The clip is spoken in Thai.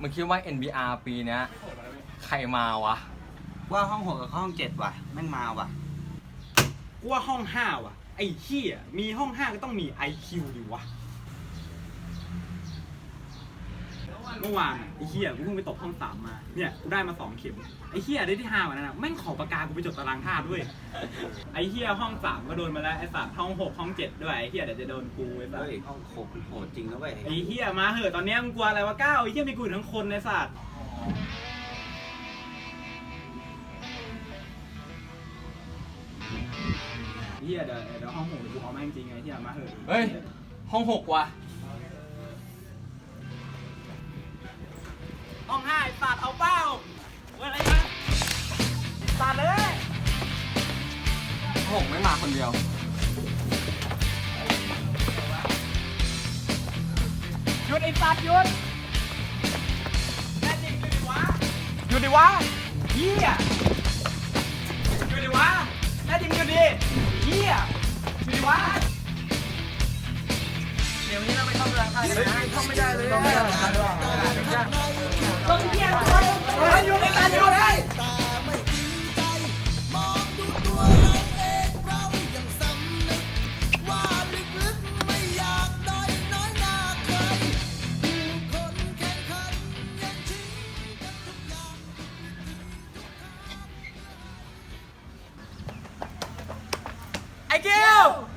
มึงคิดว่า NBR ปีเนี้ยใครมาวะ ว่าห้องหกกับห้องเจ็ดว่ะแม่งมาว่ะ กูว่าห้องห้าว่ะ ไอ้เหี้ยมีห้องห้าก็ต้องมี IQ ดิวะ เมื่อวานอะไอ้เหี้ยกูเพิ่งไปตกห้องสามมาเนี่ยกูได้มาสองเข็มไอ้เหี้ยได้ที่ห้าวันนั้นอะแม่งขอปากกากูไปจดตารางธาตุด้วยไอ้เหี้ยห้องสามก็โดนมาแล้วไอ้สัตว์ห้องหกห้องเจ็ดด้วยไอ้เหี้ยเดี๋ยวจะโดนกูไอ้สัตเฮ้ยว์ห้องหกโหดจริงนะเว้ยไอ้เหี้ยมาเหอะตอนเนี้ยมึงกลัวอะไรวะก้าวไอ้เหี้ยมีกูอยู่ทั้งคนไอ้สัตว์เหี้ยเดี๋ยวเดี๋ยวห้องหกเดี๋ยวกูเอาแม่งจริงไอ้เหี้ยมาเหอะเฮ้ยห้องหกว่ะ ห้องหกไม่มาคนเดียว หยุดไอ้สัตว์หยุดแน่จริงหยุดดิวะหยุดดิวะเฮียหยุดดิวะแน่จริงหยุดดิเฮียหยุดดิวะเดี๋ยวนี้เราไม่ต้องเรืองใครเลยนะท่องไม่ได้เลยต้องเฮียเลยหยุดไอ้สัตว์หยุด I give.